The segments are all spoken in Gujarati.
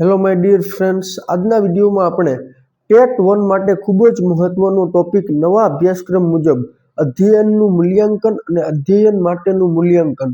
હેલો માય ડિયર ફ્રેન્ડ્સ આજના વિડીયોમાં આપણે ટેટ વન માટે ખૂબ જ મહત્વનો ટોપિક નવા અભ્યાસક્રમ મુજબ અધ્યયનનું મૂલ્યાંકન અને અધ્યયન માટેનું મૂલ્યાંકન.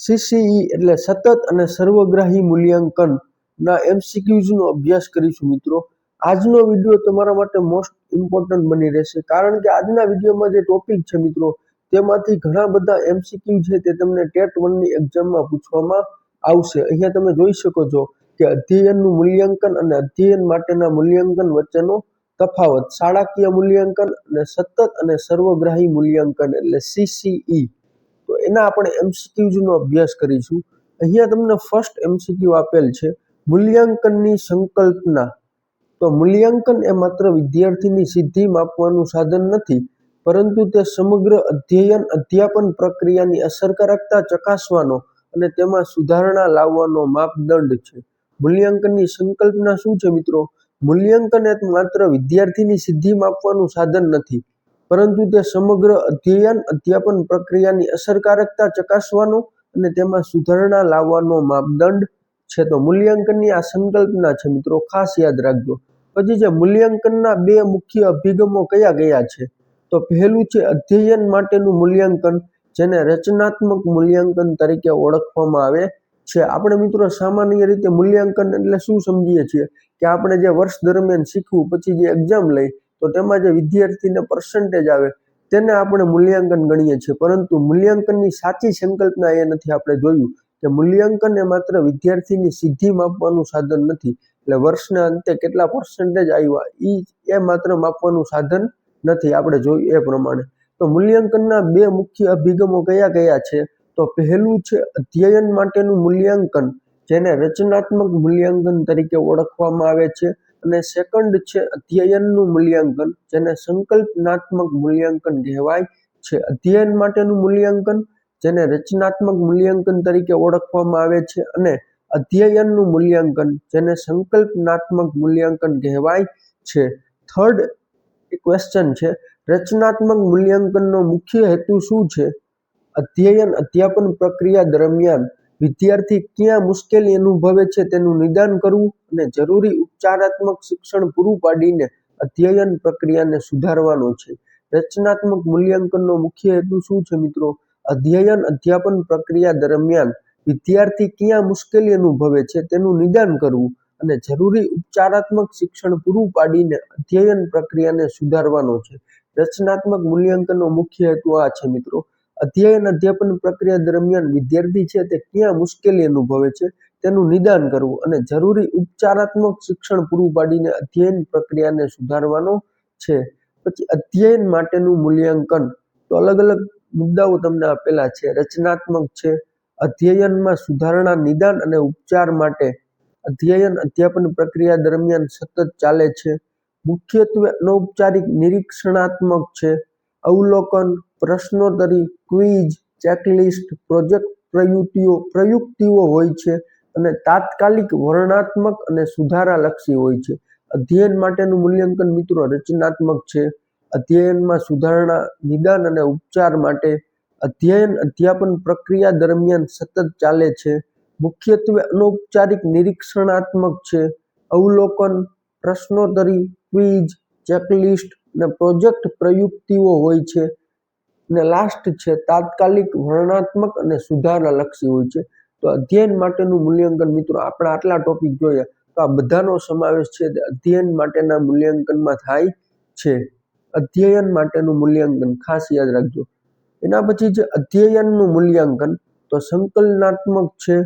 સીસીઈ એટલે સતત અને સર્વગ્રાહી મૂલ્યાંકનના એમસીક્યુઝનો અભ્યાસ કરીશું મિત્રો. આજનો વીડિયો તમારા માટે મોસ્ટ ઇમ્પોર્ટન્ટ બની રહેશે. કારણ કે આજના વિડીયોમાં જે ટોપિક છે મિત્રો, તેમાંથી ઘણા બધા એમસીક્યુ છે તે તમને ટેટ વનની એક્ઝામમાં પૂછવામાં આવશે. અહીંયા તમે જોઈ શકો છો કે અધ્યયનનું મૂલ્યાંકન અને અધ્યયન માટેના મૂલ્યાંકન વચ્ચેનો તફાવત, શાળાકીય મૂલ્યાંકન અને સતત અને સર્વગ્રાહી મૂલ્યાંકન એટલે સીસીઈ તો એના આપણે એમસીક્યુઝનો અભ્યાસ કરીશું. અહીંયા તમને ફર્સ્ટ એમસીક્યુ આપેલ છે, મૂલ્યાંકનની સંકલ્પના. તો મૂલ્યાંકન એ માત્ર વિદ્યાર્થીની સિદ્ધિ માપવાનું સાધન નથી, પરંતુ તે સમગ્ર અધ્યયન, અધ્યાપન પ્રક્રિયાની અસરકારકતા ચકાસવાનો અને તેમાં સુધારણા લાવવાનો માપદંડ છે. મૂલ્યાંકનની સંકલ્પના શું છે મિત્રો? મૂલ્યાંકન એ માત્ર વિદ્યાર્થીની સિદ્ધિ માપવાનું સાધન નથી, પરંતુ તે સમગ્ર અધ્યયન, અધ્યાપન પ્રક્રિયાની અસરકારકતા ચકાસવાનો અને તેમાં સુધારણા લાવવાનો માપદંડ છે. તો મૂલ્યાંકનની આ સંકલ્પના છે મિત્રો, ખાસ યાદ રાખજો. પછી જે મૂલ્યાંકનના બે મુખ્ય અભિગમો કયા કયા છે? તો પહેલું છે અધ્યયન માટેનું મૂલ્યાંકન, જેને રચનાત્મક મૂલ્યાંકન તરીકે ઓળખવામાં આવે છે. આપણે મિત્રો સામાન્ય રીતે મૂલ્યાંકન એટલે શું સમજીએ છીએ? કે આપણે જે વર્ષ દરમિયાન શીખવું, પછી જે એક્ઝામ લઈ, તો તેમાં જે વિદ્યાર્થીને પર્સન્ટેજ આવે, તેને આપણે મૂલ્યાંકન ગણીએ છીએ. પરંતુ મૂલ્યાંકનની સાચી સંકલ્પના એ નથી આપણે જોયું. કે મૂલ્યાંકન એ માત્ર વિદ્યાર્થીની સિદ્ધિ માપવાનું સાધન નથી. એટલે વર્ષના અંતે કેટલા પર્સન્ટેજ આવ્યા એ એ માત્ર માપવાનું સાધન નથી આપણે જોયું એ પ્રમાણે. તો મૂલ્યાંકનના બે મુખ્ય અભિગમો કયા કયા છે? તો પહેલું છે અધ્યયન માટેનું મૂલ્યાંકન, જેને રચનાત્મક મૂલ્યાંકન તરીકે ઓળખવામાં આવે છે. અને સેકન્ડ છે અધ્યયનનું મૂલ્યાંકન, જેને સંકલ્પનાત્મક મૂલ્યાંકન કહેવાય છે. અધ્યયન માટેનું મૂલ્યાંકન, જેને રચનાત્મક મૂલ્યાંકન તરીકે ઓળખવામાં આવે છે. અને અધ્યયનનું મૂલ્યાંકન, જેને સંકલ્પનાત્મક મૂલ્યાંકન કહેવાય છે. થર્ડ ક્વેશ્ચન છે, રચનાત્મક મૂલ્યાંકનનો મુખ્ય હેતુ શું છે? અધ્યયન, અધ્યાપન પ્રક્રિયા દરમિયાન વિદ્યાર્થી ક્યાં મુશ્કેલી અનુભવે છે તેનું નિદાન કરવું અને જરૂરી ઉપચારાત્મક શિક્ષણ પૂરું પાડીને અધ્યયન પ્રક્રિયાને સુધારવાનો છે. રચનાત્મક મૂલ્યાંકનનો મુખ્ય હેતુ શું છે મિત્રો? અધ્યયન, અધ્યાપન પ્રક્રિયા દરમિયાન વિદ્યાર્થી ક્યાં મુશ્કેલી અનુભવે છે તેનું નિદાન કરવું અને જરૂરી ઉપચારાત્મક શિક્ષણ પૂરું પાડીને અધ્યયન પ્રક્રિયાને સુધારવાનો છે. રચનાત્મક મૂલ્યાંકનનો મુખ્ય હેતુ આ છે મિત્રો. અધ્યયન અધ્યાપન પ્રક્રિયા દરમિયાન વિદ્યાર્થી છે તે ક્યાં મુશ્કેલી અનુભવે છે તેનું નિદાન કરવું અને જરૂરી ઉપચારાત્મક શિક્ષણ પૂરું પાડીને અધ્યયન પ્રક્રિયાને સુધારવાનો છે. પછી અધ્યયન માટેનું મૂલ્યાંકન. તો અલગ અલગ મુદ્દાઓ તમને આપેલા છે. રચનાત્મક છે. અધ્યયનમાં સુધારણા, નિદાન અને ઉપચાર માટે અધ્યયન અધ્યાપન પ્રક્રિયા દરમિયાન સતત ચાલે છે. મુખ્યત્વે અનૌપચારિક નિરીક્ષણાત્મક છે. અવલોકન પ્રશ્નોત્તરી ક્વિઝ, ચેકલિસ્ટ, પ્રોજેક્ટ પ્રયુક્તિઓ પ્રયુક્તિઓ હોય છે અને તાત્કાલિક વર્ણનાત્મક અને સુધારાલક્ષી હોય છે. અધ્યયન માટેનું મૂલ્યાંકન મિત્રો રચનાત્મક છે. અધ્યયનમાં સુધારણા, નિદાન અને ઉપચાર માટે અધ્યયન અધ્યાપન પ્રક્રિયા દરમિયાન સતત ચાલે છે. મુખ્યત્વે અનૌપચારિક નિરીક્ષણાત્મક છે. અવલોકન પ્રશ્નોત્તરી ક્વિઝ, ચેકલિસ્ટ અને પ્રોજેક્ટ પ્રયુક્તિઓ હોય છે અને લાસ્ટ છે તાત્કાલિક વર્ણનાત્મક અને સુધારાલક્ષી હોય છે. તો અધ્યયન માટેનું મૂલ્યાંકન મિત્રો આપણે આટલા ટોપિક જોયા તો આ બધાનો સમાવેશ છે તે અધ્યયન માટેના મૂલ્યાંકનમાં થાય છે. અધ્યયન માટેનું મૂલ્યાંકન ખાસ યાદ રાખજો. એના પછી જે અધ્યયનનું મૂલ્યાંકન તો સંકલનાત્મક છે,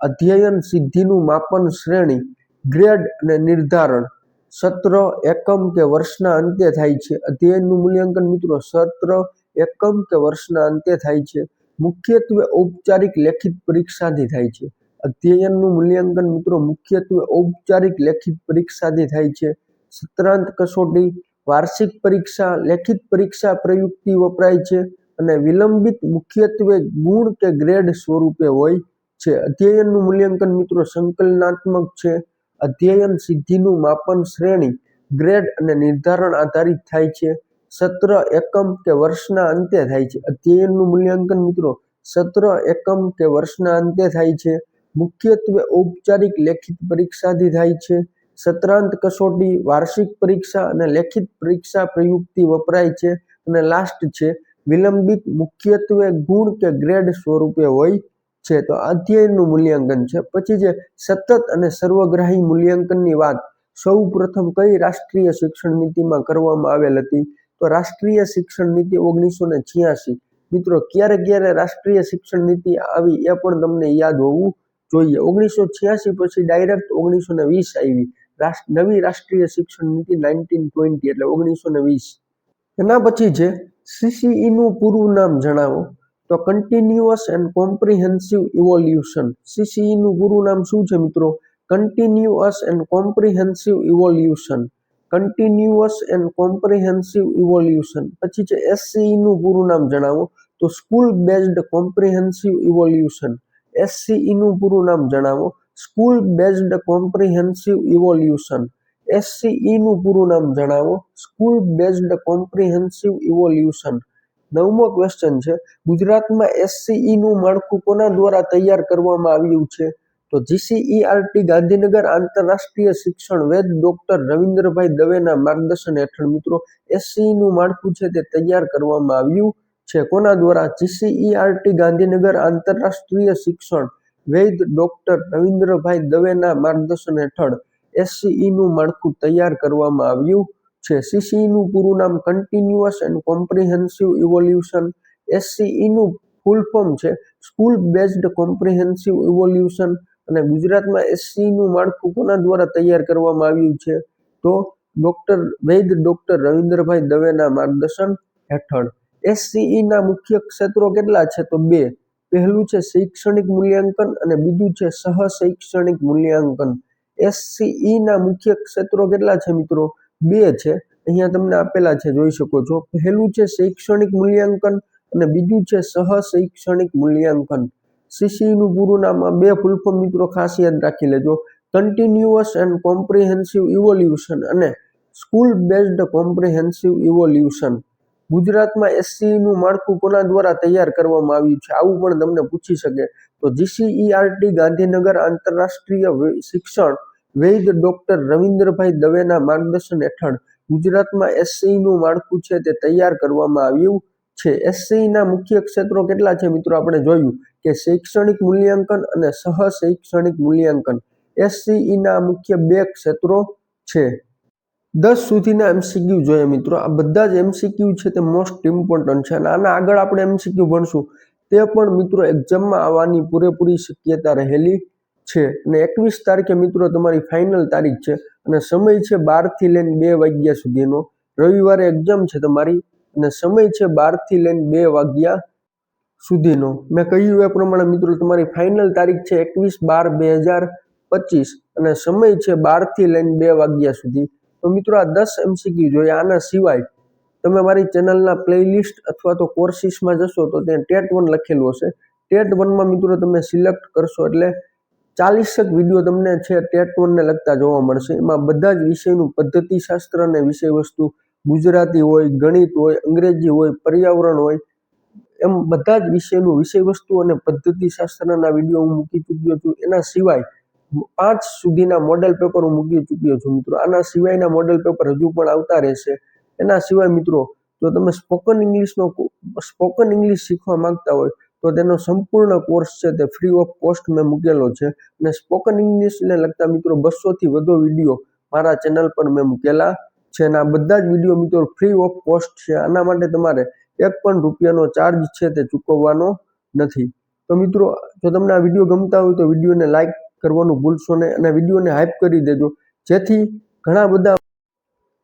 અધ્યયન સિદ્ધિનું માપન શ્રેણી, ગ્રેડ અને નિર્ધારણ. સત્ર એકમ કે વર્ષના અંતે થાય છે. અધ્યયનનું મૂલ્યાંકન મિત્રો, સત્ર એકમ કે વર્ષના અંતે થાય છે. મુખ્યત્વે ઔપચારિક લેખિત પરીક્ષાથી થાય છે. અધ્યયનનું મૂલ્યાંકન મિત્રો, મુખ્યત્વે ઔપચારિક લેખિત પરીક્ષાથી થાય છે. સત્રાંત કસોટી, વાર્ષિક પરીક્ષા, લેખિત પરીક્ષા પ્રયુક્તિ વપરાય છે અને વિલંબિત મુખ્યત્વે ગુણ કે ગ્રેડ સ્વરૂપે હોય છે. અધ્યયનનું મૂલ્યાંકન મિત્રો સંકલનાત્મક છે. અધ્યયન સિદ્ધિનું માપન શ્રેણી, ગ્રેડ અને નિર્ધારણ આધારિત થાય છે. સત્ર એકમ કે વર્ષના અંતે થાય છે. અધ્યયનનું મૂલ્યાંકન મિત્રો, સત્ર એકમ કે વર્ષના અંતે થાય છે. મુખ્યત્વે ઔપચારિક લેખિત પરીક્ષાથી થાય છે. સત્રાંત કસોટી, વાર્ષિક પરીક્ષા અને લેખિત પરીક્ષા પ્રયુક્તિ વપરાય છે અને લાસ્ટ છે. વિલંબિત મુખ્યત્વે ગુણ કે ગ્રેડ સ્વરૂપે હોય છે. તો અધ્યયનનું મૂલ્યાંકન છે. પછી જે સતત અને સર્વગ્રાહી મૂલ્યાંકનની વાત સૌ પ્રથમ કઈ રાષ્ટ્રીય શિક્ષણ નીતિમાં કરવામાં આવેલ હતી? તો રાષ્ટ્રીય શિક્ષણ નીતિ ઓગણીસો ને છ્યાસી. મિત્રો, ક્યારે ક્યારે રાષ્ટ્રીય શિક્ષણ નીતિ આવી એ પણ તમને યાદ હોવું જોઈએ. ઓગણીસો છ્યાસી પછી ડાયરેક્ટ ઓગણીસો ને વીસ આવી. નવી રાષ્ટ્રીય શિક્ષણ નીતિ નાઇન્ટીન ટ્વેન્ટી એટલે ઓગણીસો ને વીસ. એના પછી છે સીસીઈ નું પૂરું નામ જણાવો. તો continuous and comprehensive evolution CCE નું પૂરું નામ શું છે મિત્રો? Continuous and comprehensive evolution continuous and comprehensive evolution પછી છે એસસીઈ નું પૂરું નામ જણાવો. તો school based comprehensive evolution SCE નું પૂરું નામ જણાવો school based comprehensive evolution SCE નું પૂરું નામ જણાવો. સ્કૂલ બેઝડ કોમ્પ્રિહેન્સિવ ઇવોલ્યુશન નવમો ક્વેશ્ચન છે, ગુજરાતમાં એસસીઈ નું માળખું કોના દ્વારા તૈયાર કરવામાં આવ્યું છે? તો જીસીઈઆરટી ગાંધીનગર આંતરરાષ્ટ્રીય શિક્ષણ વેદ ડોક્ટર રવિન્દ્રભાઈ દવેના માર્ગદર્શન હેઠળ મિત્રો એસસીઈ નું માળખું છે તે તૈયાર કરવામાં આવ્યું છે. કોના દ્વારા? જીસીઈઆરટી ગાંધીનગર આંતરરાષ્ટ્રીય શિક્ષણ વૈદ ડોક્ટર રવિન્દ્રભાઈ દવેના માર્ગદર્શન હેઠળ એસસીઈ નું માળખું તૈયાર કરવામાં આવ્યું છે. સીસીઈનું પૂરું નામ કન્ટિન્યુઅસ એન્ડ કોમ્પ્રિહેન્સિવ ઇવોલ્યુશન એસસીઈનું ફૂલ ફોર્મ છે. સ્કૂલ બેઝડ કોમ્પ્રિહેન્સિવ ઇવોલ્યુશન અને ગુજરાતમાં એસસીઈનું માળખું કોના દ્વારા તૈયાર કરવામાં આવ્યું છે? તો ડોક્ટર વૈદ ડોક્ટર રવિન્દ્રભાઈ દવેના માર્ગદર્શન હેઠળ. એસસીઈના મુખ્ય ક્ષેત્રો કેટલા છે? તો બે. પહેલું છે શૈક્ષણિક મૂલ્યાંકન અને બીજું છે સહ શૈક્ષણિક મૂલ્યાંકન. એસસીઈના મુખ્ય ક્ષેત્રો કેટલા છે મિત્રો? બે છે. અહીંયા તમને આપેલા છે, જોઈ શકો છો. પહેલું છે શૈક્ષણિક મૂલ્યાંકન અને બીજું છે સહ શૈક્ષણિક મૂલ્યાંકન. સીસી નું પૂરું નામ બે ફૂલ મિત્રો ખાસ યાદ રાખી લેજો. કન્ટિન્યુઅસ એન્ડ કોમ્પ્રિહેન્સિવ ઇવોલ્યુશન અને સ્કૂલ બેઝડ કોમ્પ્રિહેન્સિવ ઇવોલ્યુશન ગુજરાતમાં એસસીનું માળખું કોના દ્વારા તૈયાર કરવામાં આવ્યું છે, આવું પણ તમને પૂછી શકે. તો જીસીઈઆરટી ગાંધીનગર આંતરરાષ્ટ્રીય શિક્ષણ વૈદ ડોક્ટર રવિન્દ્રભાઈ દવેના માર્ગદર્શન હેઠળ ગુજરાતમાં એસસીનું માળખું છે તે તૈયાર કરવામાં આવ્યું છે. એસસીના મુખ્ય ક્ષેત્રો કેટલા છે મિત્રો? આપણે જોયું કે શૈક્ષણિક મૂલ્યાંકન અને સહ શૈક્ષણિક મૂલ્યાંકન એસસીઈના મુખ્ય બે ક્ષેત્રો છે. દસ સુધીના એમસીક્યુ જોઈએ મિત્રો. આ બધા જ એમસીક્યુ છે તે મોસ્ટ ઇમ્પોર્ટન્ટ છે અને આના આગળ આપણે એમસીક્યુ ભણશું. તે પણ મિત્રો એક્ઝામમાં આવવાની પૂરેપૂરી શક્યતા રહેલી છે. અને એકવીસ તારીખે મિત્રો તમારી ફાઇનલ તારીખ છે. અને સમય છે બારથી લઈને બે વાગ્યા સુધીનો. રવિવારે એક્ઝામ છે તમારી. અને સમય છે બારથી લઈને બે વાગ્યા સુધીનો. મેં કહ્યું એ પ્રમાણે મિત્રો તમારી ફાઇનલ તારીખ છે એકવીસ બાર બે હજાર પચીસ. અને સમય છે બારથી લઈને બે વાગ્યા સુધી. તો મિત્રો આ દસ એમસીક્યુ જોઈએ આના સિવાય તમે મારી ચેનલના પ્લેલિસ્ટ અથવા તો કોર્સિસમાં જશો તો ત્યાં ટેટ વન લખેલું હશે. ટેટ વનમાં મિત્રો તમે સિલેક્ટ કરશો એટલે ચાલીસક વીડિયો તમને છે ટેટ વનને લગતા જોવા મળશે. એમાં બધા જ વિષયનું પદ્ધતિશાસ્ત્ર અને વિષય વસ્તુ ગુજરાતી હોય, ગણિત હોય, અંગ્રેજી હોય, પર્યાવરણ હોય, એમ બધા જ વિષયનું વિષય વસ્તુ અને પદ્ધતિશાસ્ત્રના વીડિયો હું મૂકી ચૂક્યો છું. એના સિવાય પાંચ સુધીના મોડેલ પેપર હું મૂકી ચૂક્યો છું મિત્રો. આના સિવાયના મોડેલ પેપર હજુ પણ આવતા રહેશે. એના સિવાય મિત્રો, જો તમે સ્પોકન ઇંગ્લિશનો સ્પોકન ઇંગ્લિશ શીખવા માંગતા હોય તો તેનો સંપૂર્ણ કોર્સ છે તે ફ્રી ઓફ કોસ્ટ મેં મૂકેલો છે. અને સ્પોકન ઇંગ્લિશને લગતા મિત્રો બસોથી વધુ વીડિયો મારા ચેનલ પર મેં મૂકેલા છે અને આ બધા જ વીડિયો મિત્રો ફ્રી ઓફ કોસ્ટ છે. આના માટે તમારે એક પણ રૂપિયાનો ચાર્જ છે તે ચૂકવવાનો નથી. તો મિત્રો, જો તમને આ વીડિયો ગમતા હોય તો વિડીયોને લાઇક કરવાનું ભૂલશો નહીં અને વિડીયોને હાઇપ કરી દેજો. જેથી ઘણા બધા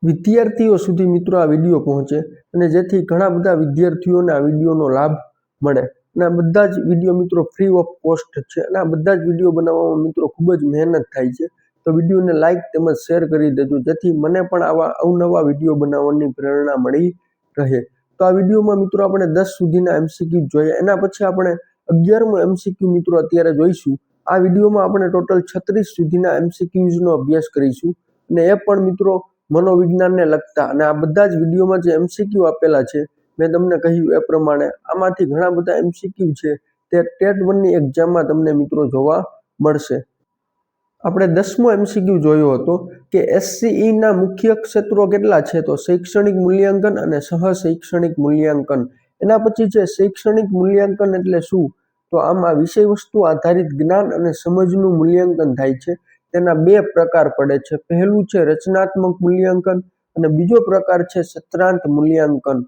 વિદ્યાર્થીઓ સુધી મિત્રો આ વીડિયો પહોંચે અને જેથી ઘણા બધા વિદ્યાર્થીઓને આ વિડીયોનો લાભ મળે. અને આ બધા જ વીડિયો મિત્રો ફ્રી ઓફ કોસ્ટ છે. અને આ બધા જ વીડિયો બનાવવામાં મિત્રો ખૂબ જ મહેનત થાય છે. તો વિડીયોને લાઈક તેમજ શેર કરી દેજો, જેથી મને પણ આવા અવનવા વીડિયો બનાવવાની પ્રેરણા મળી રહે. તો આ વિડીયોમાં મિત્રો આપણે દસ સુધીના એમસીક્યુ જોઈએ એના પછી આપણે અગિયારમો એમસીક્યુ મિત્રો અત્યારે જોઈશું. આ વિડીયોમાં આપણે ટોટલ છત્રીસ સુધીના એમસીક્યુઝનો અભ્યાસ કરીશું. અને એ પણ મિત્રો મનોવિજ્ઞાનને લગતા. અને આ બધા જ વિડીયોમાં જે એમસીક્યુ આપેલા છે મેં તમને કહ્યું એ પ્રમાણે. આમાંથી ઘણા બધા એમસીક્યુ છે. તે ટેટ વનની એક્ઝામમાં તમને મિત્રો જોવા મળશે. આપણે દસમો એમસીક્યુ જોયો હતો કે એસસીઈના મુખ્ય ક્ષેત્રો કેટલા છે? તો શૈક્ષણિક મૂલ્યાંકન અને સહશૈક્ષણિક મૂલ્યાંકન. એના પછી છે શૈક્ષણિક મૂલ્યાંકન એટલે શું? તો આમાં વિષય વસ્તુ આધારિત જ્ઞાન અને સમજનું મૂલ્યાંકન થાય છે. તેના બે પ્રકાર પડે છે. પહેલું છે રચનાત્મક મૂલ્યાંકન અને બીજો પ્રકાર છે સત્રાંત મૂલ્યાંકન.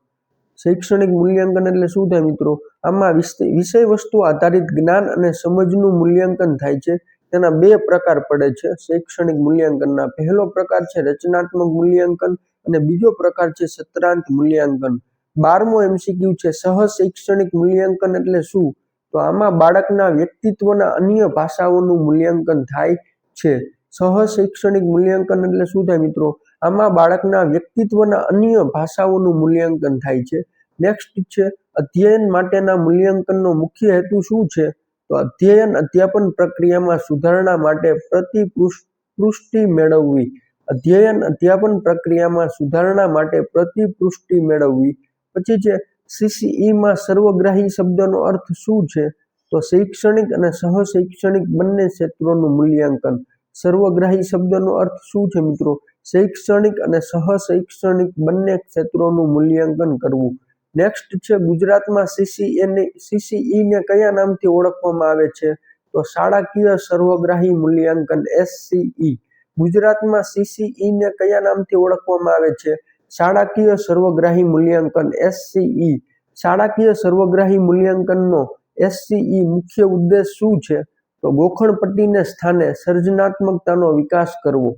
શૈક્ષણિક મૂલ્યાંકન એટલે શું થાય મિત્રો? આમાં વિષય વસ્તુ આધારિત જ્ઞાન અને સમજનું મૂલ્યાંકન થાય છે. તેના બે પ્રકાર પડે છે. શૈક્ષણિક મૂલ્યાંકનના પહેલો પ્રકાર છે રચનાત્મક મૂલ્યાંકન અને બીજો પ્રકાર છે સત્રાંત મૂલ્યાંકન. બારમો એમસીક્યુ છે સહ શૈક્ષણિક મૂલ્યાંકન એટલે શું? તો આમાં બાળકના વ્યક્તિત્વના અન્ય ભાષાઓનું મૂલ્યાંકન થાય છે. સહ શૈક્ષણિક મૂલ્યાંકન એટલે શું થાય મિત્રો? આમાં બાળકના વ્યક્તિત્વના અન્ય ભાષાઓનું મૂલ્યાંકન થાય છે. નેક્સ્ટ છે, અધ્યયન માટેના મૂલ્યાંકનનો મુખ્ય હેતુ શું છે? તો અધ્યયન અધ્યાપન પ્રક્રિયામાં સુધારણા માટે પ્રતિપુષ્ટિ મેળવવી. અધ્યયન અધ્યાપન પ્રક્રિયામાં સુધારણા માટે પ્રતિપૃષ્ટિ મેળવવી. પછી છે સીસીઈમાં સર્વગ્રાહી શબ્દનો અર્થ શું છે? તો શૈક્ષણિક અને સહશૈક્ષણિક બંને ક્ષેત્રોનું મૂલ્યાંકન. સર્વગ્રાહી શબ્દનો અર્થ શું છે મિત્રો? શૈક્ષણિક અને સહશૈક્ષણિક બંને ક્ષેત્રોનું મૂલ્યાંકન કરવું. નેક્સ્ટ છે, ગુજરાતમાં સીસીએને સીસીઈને કયા નામથી ઓળખવામાં આવે છે? તો શાળાકીય સર્વગ્રાહી મૂલ્યાંકન એસસીઈ ગુજરાતમાં સીસીઈને કયા નામથી ઓળખવામાં આવે છે? શાળાકીય સર્વગ્રાહી મૂલ્યાંકન એસસીઈ શાળાકીય સર્વગ્રાહી મૂલ્યાંકનનો એસસીઈ મુખ્ય ઉદ્દેશ શું છે? તો ગોખણપટ્ટીને સ્થાને સર્જનાત્મકતાનો વિકાસ કરવો.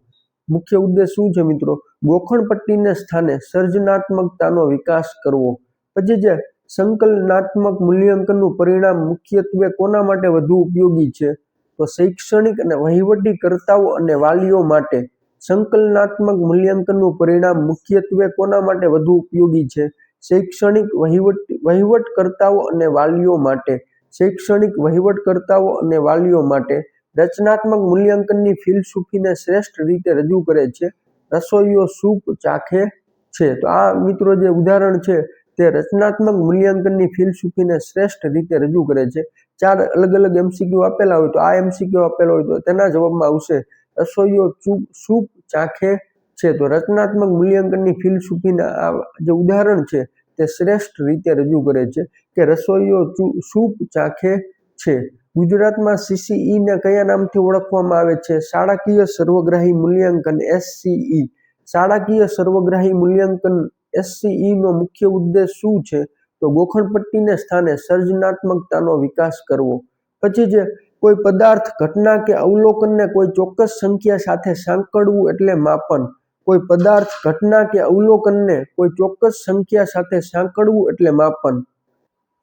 મુખ્ય ઉદ્દેશ શું છે મિત્રો? ગોખણપટ્ટીને સ્થાને સર્જનાત્મકતાનો વિકાસ કરવો. પછી જે સંકલનાત્મક મૂલ્યાંકનનું પરિણામ મુખ્યત્વે કોના માટે વધુ ઉપયોગી છે? તો શૈક્ષણિક અને વહીવટી કર્તાઓ અને વાલીઓ માટે. સંકલનાત્મક મૂલ્યાંકનનું પરિણામ મુખ્યત્વે કોના માટે વધુ ઉપયોગી છે? શૈક્ષણિક વહીવટ, વહીવટકર્તાઓ અને વાલીઓ માટે. શૈક્ષણિક વહીવટકર્તાઓ અને વાલીઓ માટે રચનાત્મક મૂલ્યાંકનની ફિલસૂફીને શ્રેષ્ઠ રીતે રજૂ કરે છે. રસોઈયો સૂપ ચાખે છે. તો આ મિત્રો જે ઉદાહરણ છે તે રચનાત્મક મૂલ્યાંકનની ફિલસૂફીને શ્રેષ્ઠ રીતે રજૂ કરે છે. ચાર અલગ અલગ એમસીક્યુ આપેલા હોય તો આ એમસીક્યુ આપેલો હોય તો તેના જવાબમાં આવશે રસોઈયો ચૂપ સૂપ ચાખે છે. તો રચનાત્મક મૂલ્યાંકનની ફિલસૂફીના આ જે ઉદાહરણ છે તે શ્રેષ્ઠ રીતે રજૂ કરે છે. કે રસોઈયો સૂપ ચાખે છે. ગુજરાતમાં સીસીઈને કયા નામથી ઓળખવામાં આવે છે? શાળાકીય સર્વગ્રાહી મૂલ્યાંકન એસસીઈ શાળાકીય સર્વગ્રાહી મૂલ્યાંકન એસસીઈનો મુખ્ય ઉદ્દેશ શું છે? તો ગોખણપટ્ટીને સ્થાને સર્જનાત્મકતાનો વિકાસ કરવો. પછી જે કોઈ પદાર્થ, ઘટના કે અવલોકનને કોઈ ચોક્કસ સંખ્યા સાથે સાંકળવું એટલે માપન. કોઈ પદાર્થ, ઘટના કે અવલોકનને કોઈ ચોક્કસ સંખ્યા સાથે સાંકળવું એટલે માપન.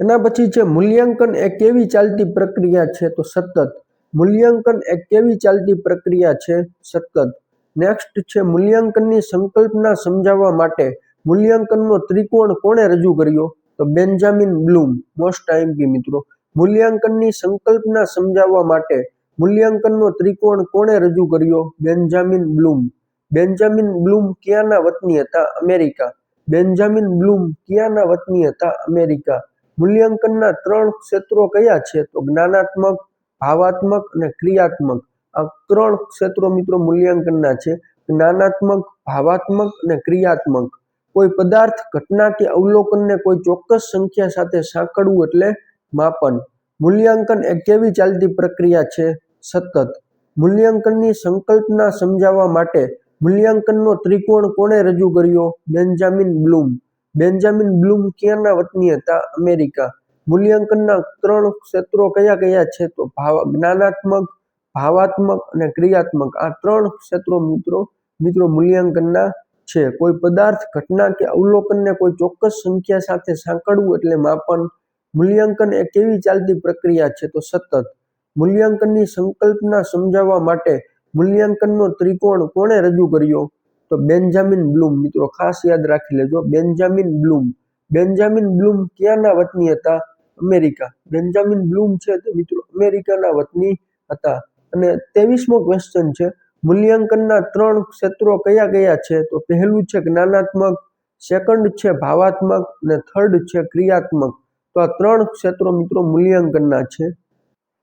એના પછી છે, મૂલ્યાંકન એ કેવી ચાલતી પ્રક્રિયા છે તો સતત. મૂલ્યાંકન એ કેવી ચાલતી પ્રક્રિયા છે, સતત. નેક્સ્ટ છે, મૂલ્યાંકનની સંકલ્પના સમજાવવા માટે મૂલ્યાંકનનો ત્રિકોણ કોણે રજૂ કર્યો? તો બેન્જામિન બ્લૂમ, મોસ્ટ આઈએમપી મિત્રો. મૂલ્યાંકનની સંકલ્પના સમજાવવા માટે મૂલ્યાંકનનો ત્રિકોણ કોણે રજૂ કર્યો? Benjamin Bloom. બેન્જામિન બ્લૂમ ક્યાંના વતની હતા? અમેરિકા. બેન્જામિન બ્લૂમ ક્યાંના વતની હતા? અમેરિકા. મૂલ્યાંકનના ત્રણ ક્ષેત્રો કયા છે? તો જ્ઞાનાત્મક, ભાવાત્મક અને ક્રિયાત્મક. આ ત્રણ ક્ષેત્રો મિત્રો મૂલ્યાંકનના છે. જ્ઞાનાત્મક, ભાવાત્મક અને ક્રિયાત્મક. કોઈ પદાર્થ, ઘટના કે અવલોકનને કોઈ ચોક્કસ સંખ્યા સાથે સાંકળવું એટલે માપન. મૂલ્યાંકન એ કેવી ચાલતી પ્રક્રિયા છે? સતત. મૂલ્યાંકનની સંકલ્પના સમજાવવા માટે મૂલ્યાંકનનો ત્રિકોણ કોણે રજૂ કર્યો? Benjamin Bloom. બેન્જામિન બ્લૂમ ક્યાંના વતની હતા? અમેરિકા. મૂલ્યાંકનના ત્રણ ક્ષેત્રો કયા કયા છે તો ભાવ, જ્ઞાનાત્મક, ભાવાત્મક અને ક્રિયાત્મક. આ ત્રણ ક્ષેત્રો મિત્રો મિત્રો મૂલ્યાંકનના છે. કોઈ પદાર્થ, ઘટના કે અવલોકનને કોઈ ચોક્કસ સંખ્યા સાથે સાંકળવું એટલે માપન. મૂલ્યાંકન એ કેવી ચાલતી પ્રક્રિયા છે તો સતત. મૂલ્યાંકનની સંકલ્પના સમજાવવા માટે મૂલ્યાંકનનો ત્રિકોણ કોણે રજૂ કર્યો? તો બેન્જામિન બ્લૂમ, મિત્રો ખાસ યાદ રાખી લેજો, બેન્જામિન બ્લૂમ. બેન્જામિન બ્લૂમ ક્યાંના વતની હતા? અમેરિકા. બેન્જામિન બ્લૂમ છે તે, મિત્રો, અમેરિકાના વતની હતા. અને ત્રેવીસમો ક્વેશ્ચન છે, મૂલ્યાંકનના ત્રણ ક્ષેત્રો કયા કયા છે? તો પહેલું છે જ્ઞાનાત્મક સેકન્ડ છે ભાવાત્મક, અને થર્ડ છે ક્રિયાત્મક. તો આ ત્રણ ક્ષેત્રો, મિત્રો, મૂલ્યાંકનના છે.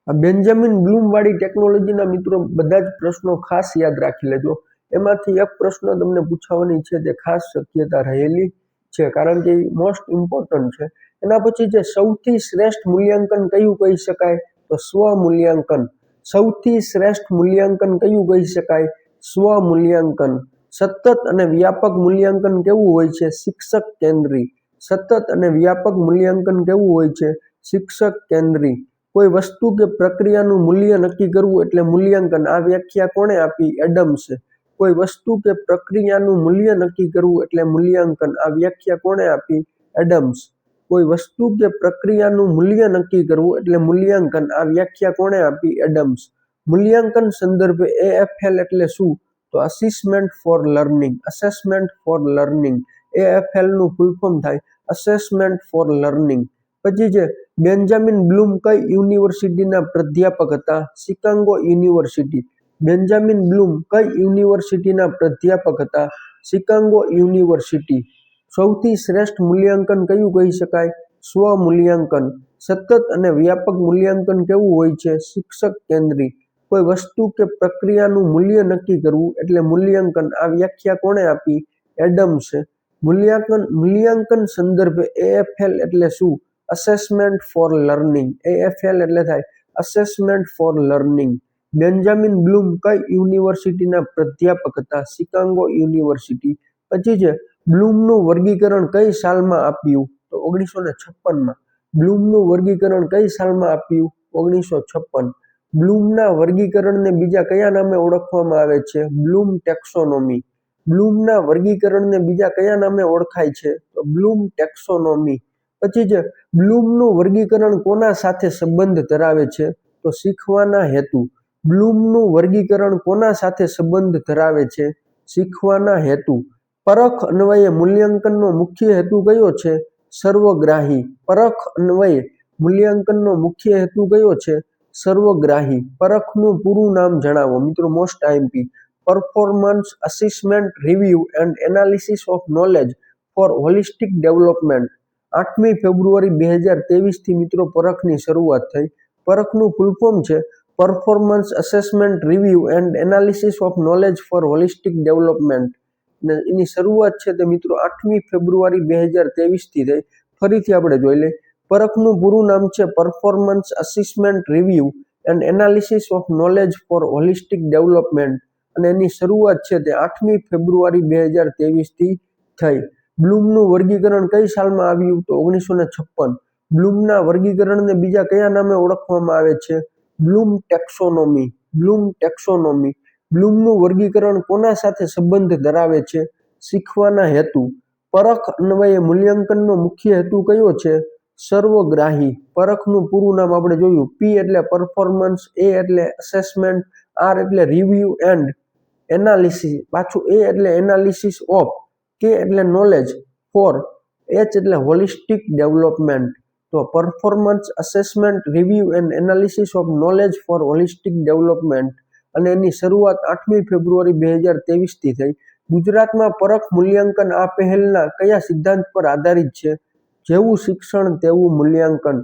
આ બેન્જામિન બ્લૂમ વાળી ટેકનોલોજીના મિત્રો, બધા જ પ્રશ્નો ખાસ યાદ રાખી લેજો. એમાંથી એક પ્રશ્ન તમને પૂછાવાની છે તે ખાસ શક્યતા રહેલી છે, કારણ કે મોસ્ટ ઇમ્પોર્ટન્ટ છે. એના પછી જે સૌથી શ્રેષ્ઠ મૂલ્યાંકન કયું કહી શકાય? તો સ્વ મૂલ્યાંકન. સૌથી શ્રેષ્ઠ મૂલ્યાંકન કયું કહી શકાય? સ્વ મૂલ્યાંકન. સતત અને વ્યાપક મૂલ્યાંકન કેવું હોય છે? શિક્ષક કેન્દ્રી. સતત અને વ્યાપક મૂલ્યાંકન કેવું હોય છે? શિક્ષક કેન્દ્રી. કોઈ વસ્તુ કે પ્રક્રિયાનું મૂલ્ય નક્કી કરવું એટલે મૂલ્યાંકન. આ વ્યાખ્યા કોણે આપી? એડમ્સે. કોઈ વસ્તુ કે પ્રક્રિયાનું મૂલ્ય નક્કી કરવું એટલે મૂલ્યાંકન. આ વ્યાખ્યા કોણે આપી? એડમ્સ. કોઈ વસ્તુ કે પ્રક્રિયાનું મૂલ્ય નક્કી કરવું એટલે મૂલ્યાંકન. આ વ્યાખ્યા કોણે આપી? એડમ્સ. મૂલ્યાંકન સંદર્ભે એએફએલ એટલે શું? તો assessment for learning assessment for learning એએફએલનું full form થાય. અસેસમેન્ટ ફોર લર્નિંગ પછી છે બેન્જામિન બ્લૂમ કઈ યુનિવર્સિટીના પ્રાધ્યાપક હતા? શિકાગો યુનિવર્સિટી બેન્જામિન બ્લૂમ કઈ યુનિવર્સિટીના પ્રાધ્યાપક હતા? Chicago university. સૌથી શ્રેષ્ઠ મૂલ્યાંકન કયું કહી શકાય? સ્વ મૂલ્યાંકન. સતત અને વ્યાપક મૂલ્યાંકન કેવું હોય છે? શિક્ષક કેન્દ્રિત. કોઈ વસ્તુ કે પ્રક્રિયાનું મૂલ્ય નક્કી કરવું એટલે મૂલ્યાંકન. આ વ્યાખ્યા કોણે આપી? એડમ્સે. મૂલ્યાંકન. મૂલ્યાંકન સંદર્ભે એએફએલ એટલે શું? અસેસમેન્ટ ફોર લર્નિંગ એએફએલ એટલે થાય. Assessment for learning Benjamin Bloom કઈ યુનિવર્સિટીના પ્રાધ્યાપક હતા? Chicago university. પછી છે, બ્લૂમનું વર્ગીકરણ કઈ સાલમાં આપ્યું? તો ઓગણીસો ને છપ્પનમાં. બ્લૂમનું વર્ગીકરણ કઈ સાલમાં આપ્યું? ઓગણીસો છપ્પન. બ્લૂમના વર્ગીકરણને બીજા કયા નામે ઓળખવામાં આવે છે? Bloom taxonomy. બ્લૂમના વર્ગીકરણને બીજા કયા નામે ઓળખાય છે? તો બ્લૂમ ટેક્સોનોમી. પછી છે, બ્લૂમનું વર્ગીકરણ કોના સાથે સંબંધ ધરાવે છે? તો શીખવાના હેતુ. બ્લૂમનું વર્ગીકરણ કોના સાથે સંબંધ ધરાવે છે? શીખવાના હેતુ. પરખ અન્વયે મૂલ્યાંકનનો મુખ્ય હેતુ કયો છે? સર્વગ્રાહી. પરખ અન્વયે મૂલ્યાંકનનો મુખ્ય હેતુ કયો છે? સર્વગ્રાહી. પરખનું પૂરું નામ જણાવો. મિત્રો most IMP performance assessment review and analysis of knowledge for holistic development આઠમી ફેબ્રુઆરી બે હજાર તેવીસથી મિત્રો, પરખની શરૂઆત થઈ. પરખનું ફૂલ છે. Performance assessment review and analysis of knowledge for holistic development ને એની શરૂઆત છે તે મિત્રો આઠમી ફેબ્રુઆરી બે હજાર તેવીસથી થઈ. ફરીથી આપણે જોઈ લઈએ. પરખનું પૂરું નામ છે performance assessment review and analysis of knowledge for holistic development અને એની શરૂઆત છે તે આઠમી ફેબ્રુઆરી બે હજાર તેવીસથી થઈ. બ્લૂમનું વર્ગીકરણ કઈ સાલમાં આવ્યું તો ઓગણીસો ને છપ્પન. બ્લૂમના વર્ગીકરણને બીજા કયા નામે ઓળખવામાં આવે છે? બ્લૂમ ટેક્સોનોમી બ્લૂમ ટેક્સોનોમી, બ્લૂમનું વર્ગીકરણ કોના સાથે સંબંધ ધરાવે છે? શીખવાના હેતુ. પરખ અન્વયે મૂલ્યાંકનનો મુખ્ય હેતુ કયો છે? સર્વગ્રાહી. પરખનું પૂરું નામ આપણે જોયું. પી એટલે પરફોર્મન્સ એ એટલે અસેસમેન્ટ આર એટલે રિવ્યુ એન્ડ એનાલિસિસ પાછું એ એટલે એનાલિસિસ ઓફ કે એટલે નોલેજ ફોર એચ એટલે હોલિસ્ટિક ડેવલપમેન્ટ તો performance assessment review and analysis of knowledge for holistic development અને એની શરૂઆત આઠમી ફેબ્રુઆરી બે હજાર તેવીસથી થઈ. ગુજરાતમાં પરખ મૂલ્યાંકન આ પહેલના કયા સિદ્ધાંત પર આધારિત છે? જેવું શિક્ષણ, તેવું મૂલ્યાંકન.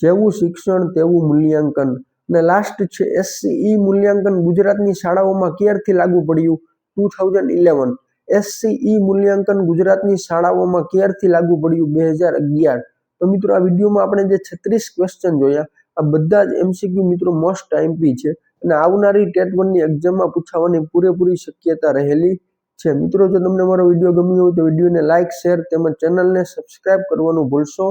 જેવું શિક્ષણ, તેવું મૂલ્યાંકન. અને લાસ્ટ છે એસસીઈ મૂલ્યાંકન ગુજરાતની શાળાઓમાં ક્યારથી લાગુ પડ્યું? ટુ થાઉઝન્ડ ઇલેવન એસસીઈ મૂલ્યાંકન ગુજરાતની શાળાઓમાં ક્યારથી લાગુ પડ્યું? બે હજાર અગિયાર. તો મિત્રો આ વિડીયોમાં આપણે જે છત્રીસ ક્વેશ્ચન જોયા, આ બધા જ એમસીક્યુ મિત્રો મોસ્ટ આઈમ્પી છે અને આવનારી ટેટ વનની એક્ઝામમાં પૂછાવાની પૂરેપૂરી શક્યતા રહેલી છે. મિત્રો, જો તમને મારો વીડિયો ગમ્યો હોય તો વિડીયોને લાઇક શેર તેમજ ચેનલને સબસ્ક્રાઇબ કરવાનું ભૂલશો.